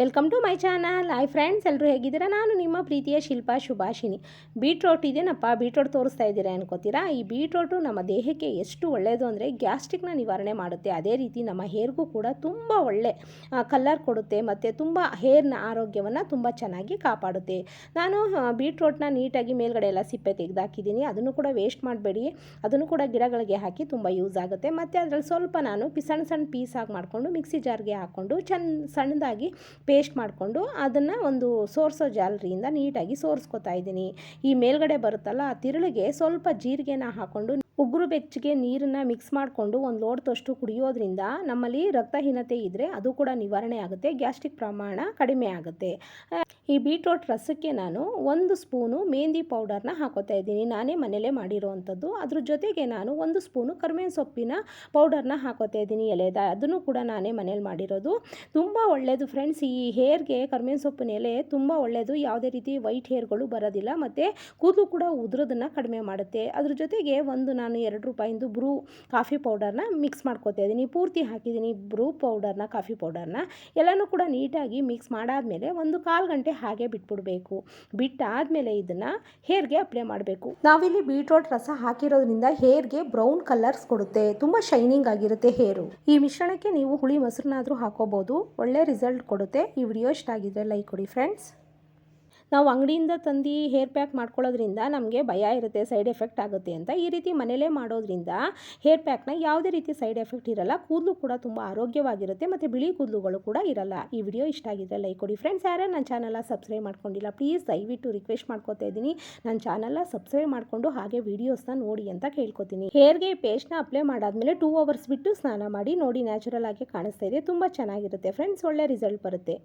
Welcome to my channel hi friends ಎಲ್ಲರೂ ಹೇಗಿದ್ದೀರಾ? ನಾನು ನಿಮ್ಮ ಪ್ರೀತಿಯ ಶಿಲ್ಪಾ ಶುಭಾಷಿನಿ ಬೀಟ್ರೋಟ್ ಇದೇನಪ್ಪ? ಬೀಟ್ರೋಟ್ ತೋರಿಸ್ತಾ ಇದ್ದೀರಾ ಅನ್ಕೋತೀರಾ? ಈ ಬೀಟ್ರೋಟು ನಮ್ಮ ದೇಹಕ್ಕೆ ಎಷ್ಟು ಒಳ್ಳೆಯದು ಅಂದರೆ ಗ್ಯಾಸ್ಟ್ರಿಕ್ನ ನಿವಾರಣೆ ಮಾಡುತ್ತೆ. ಅದೇ ರೀತಿ ನಮ್ಮ ಹೇರ್ಗೂ ಕೂಡ ತುಂಬ ಒಳ್ಳೆ ಕಲ್ಲರ್ ಕೊಡುತ್ತೆ ಮತ್ತು ತುಂಬ ಹೇರ್ನ ಆರೋಗ್ಯವನ್ನು ತುಂಬ ಚೆನ್ನಾಗಿ ಕಾಪಾಡುತ್ತೆ. ನಾನು ಬೀಟ್ರೋಟ್ನ ನೀಟಾಗಿ ಮೇಲ್ಗಡೆ ಎಲ್ಲ ಸಿಪ್ಪೆ ತೆಗೆದಾಕಿದ್ದೀನಿ. ಅದನ್ನು ಕೂಡ ವೇಸ್ಟ್ ಮಾಡಬೇಡಿ. ಅದನ್ನು ಕೂಡ ಗಿಡಗಳಿಗೆ ಹಾಕಿ ತುಂಬ ಯೂಸ್ ಆಗುತ್ತೆ. ಮತ್ತು ಅದರಲ್ಲಿ ಸ್ವಲ್ಪ ನಾನು ಸಣ್ಣ ಸಣ್ಣ ಪೀಸ್ ಆಗಿ ಮಾಡಿಕೊಂಡು ಮಿಕ್ಸಿ ಜಾರ್ಗೆ ಹಾಕ್ಕೊಂಡು ಚೆನ್ನ ಸಣ್ಣದಾಗಿ ಪೇಸ್ಟ್ ಮಾಡಿಕೊಂಡು ಅದನ್ನು ಒಂದು ಸೋರ್ಸೋ ಜಾಲರಿಯಿಂದ ನೀಟಾಗಿ ಸೋರಿಸ್ಕೊತಾ ಇದ್ದೀನಿ. ಈ ಮೇಲ್ಗಡೆ ಬರುತ್ತಲ್ಲ, ಆ ತಿರುಳಿಗೆ ಸ್ವಲ್ಪ ಜೀರಿಗೆನ ಹಾಕ್ಕೊಂಡು ಉಗುರು ಬೆಚ್ಚಗೆ ನೀರನ್ನು ಮಿಕ್ಸ್ ಮಾಡಿಕೊಂಡು ಒಂದು ಲೋಟದಷ್ಟು ಕುಡಿಯೋದ್ರಿಂದ ನಮ್ಮಲ್ಲಿ ರಕ್ತಹೀನತೆ ಇದ್ದರೆ ಅದು ಕೂಡ ನಿವಾರಣೆ ಆಗುತ್ತೆ, ಗ್ಯಾಸ್ಟ್ರಿಕ್ ಪ್ರಮಾಣ ಕಡಿಮೆ ಆಗುತ್ತೆ. ಈ ಬೀಟ್ರೋಟ್ ರಸಕ್ಕೆ ನಾನು ಒಂದು ಸ್ಪೂನು ಮೆಹಂದಿ ಪೌಡರ್ನ ಹಾಕೋತಾ ಇದ್ದೀನಿ. ನಾನೇ ಮನೇಲೇ ಮಾಡಿರೋವಂಥದ್ದು. ಅದ್ರ ಜೊತೆಗೆ ನಾನು ಒಂದು ಸ್ಪೂನು ಕರ್ಮೇನ್ ಸೊಪ್ಪಿನ ಪೌಡರ್ನ ಹಾಕೋತಾ ಇದ್ದೀನಿ ಎಲೆದ ಅದನ್ನು ಕೂಡ ನಾನೇ ಮನೇಲಿ ಮಾಡಿರೋದು. ತುಂಬ ಒಳ್ಳೆಯದು ಫ್ರೆಂಡ್ಸ್, ಈ ಹೇರ್ಗೆ ಕರ್ಮೇನ್ ಸೊಪ್ಪಿನ ಎಲೆ ತುಂಬ ಒಳ್ಳೆಯದು ಯಾವುದೇ ರೀತಿ ವೈಟ್ ಹೇರ್ಗಳು ಬರೋದಿಲ್ಲ. ಮತ್ತು ಕೂದಲು ಕೂಡ ಉದುರೋದನ್ನು ಕಡಿಮೆ ಮಾಡುತ್ತೆ. ಅದ್ರ ಜೊತೆಗೆ ಒಂದು ನಾನು ಎರಡು ರೂಪಾಯಿಂದು ಬ್ರೂ ಕಾಫಿ ಪೌಡರ್ನ ಮಿಕ್ಸ್ ಮಾಡ್ಕೋತಾ ಇದ್ದೀನಿ. ಪೂರ್ತಿ ಹಾಕಿದ್ದೀನಿ ಬ್ರೂ ಪೌಡರ್ನ, ಕಾಫಿ ಪೌಡರ್ನ. ಎಲ್ಲನೂ ಕೂಡ ನೀಟಾಗಿ ಮಿಕ್ಸ್ ಮಾಡಾದಮೇಲೆ ಒಂದು ಕಾಲು ಗಂಟೆ ಹಾಗೆ ಬಿಟ್ಬಿಡಬೇಕು. ಬಿಟ್ಟಾದಮೇಲೆ ಇದನ್ನು ಹೇರ್ಗೆ ಅಪ್ಲೈ ಮಾಡಬೇಕು. ನಾವಿಲ್ಲಿ ಬೀಟ್ರೋಟ್ ರಸ ಹಾಕಿರೋದ್ರಿಂದ ಹೇರ್ಗೆ ಬ್ರೌನ್ ಕಲರ್ಸ್ ಕೊಡುತ್ತೆ. ತುಂಬ ಶೈನಿಂಗ್ ಆಗಿರುತ್ತೆ ಹೇರು. ಈ ಮಿಶ್ರಣಕ್ಕೆ ನೀವು ಹುಳಿ ಮೊಸರನ್ನಾದರೂ ಹಾಕೋಬೋದು. ಒಳ್ಳೆ ರಿಸಲ್ಟ್ ಕೊಡುತ್ತೆ. ಈ ವಿಡಿಯೋ ಇಷ್ಟ ಆಗಿದ್ರೆ ಲೈಕ್ ಕೊಡಿ ಫ್ರೆಂಡ್ಸ್ ನಾವು ಅಂಗಡಿಯಿಂದ ತಂದು ಹೇರ್ ಪ್ಯಾಕ್ ಮಾಡ್ಕೊಳ್ಳೋದ್ರಿಂದ ನಮಗೆ ಭಯ ಇರುತ್ತೆ ಸೈಡ್ ಎಫೆಕ್ಟ್ ಆಗುತ್ತೆ ಅಂತ. ಈ ರೀತಿ ಮನೇಲೇ ಮಾಡೋದ್ರಿಂದ ಹೇರ್ ಪ್ಯಾಕ್ನ ಯಾವುದೇ ರೀತಿ ಸೈಡ್ ಎಫೆಕ್ಟ್ ಇರಲ್ಲ, ಕೂದಲು ಕೂಡ ತುಂಬ ಆರೋಗ್ಯವಾಗಿರುತ್ತೆ ಮತ್ತು ಬಿಳಿ ಕೂದಲುಗಳು ಕೂಡ ಇರಲ್ಲ. ಈ ವಿಡಿಯೋ ಇಷ್ಟ ಆಗಿದ್ರೆ ಲೈಕ್ ಕೊಡಿ. ಫ್ರೆಂಡ್ಸ್ ಯಾರೇ ನನ್ನ ಚಾನಲ್ನ ಸಬ್ಸ್ಕ್ರೈಬ್ ಮಾಡ್ಕೊಂಡಿಲ್ಲ ಪ್ಲೀಸ್ ದಯವಿಟ್ಟು ರಿಕ್ವೆಸ್ಟ್ ಮಾಡ್ಕೊತಾ ಇದ್ದೀನಿ. ನನ್ನ ಚಾನಲ್ನ ಸಬ್ಸ್ಕ್ರೈಬ್ ಮಾಡಿಕೊಂಡು ಹಾಗೆ ವೀಡಿಯೋಸ್ನ ನೋಡಿ ಅಂತ ಕೇಳ್ಕೊತೀನಿ. ಹೇರ್ಗೆ ಪೇಸ್ಟ್ನ ಅಪ್ಲೈ ಮಾಡಾದಮೇಲೆ ಟೂ ಅವರ್ಸ್ ಬಿಟ್ಟು ಸ್ನಾನ ಮಾಡಿ ನೋಡಿ ನ್ಯಾಚುರಲ್ ಆಗಿ ಕಾಣಿಸ್ತಾ ಇದೆ, ತುಂಬ ಚೆನ್ನಾಗಿರುತ್ತೆ. ಫ್ರೆಂಡ್ಸ್ ಒಳ್ಳೆ ರಿಸಲ್ಟ್ ಬರುತ್ತೆ.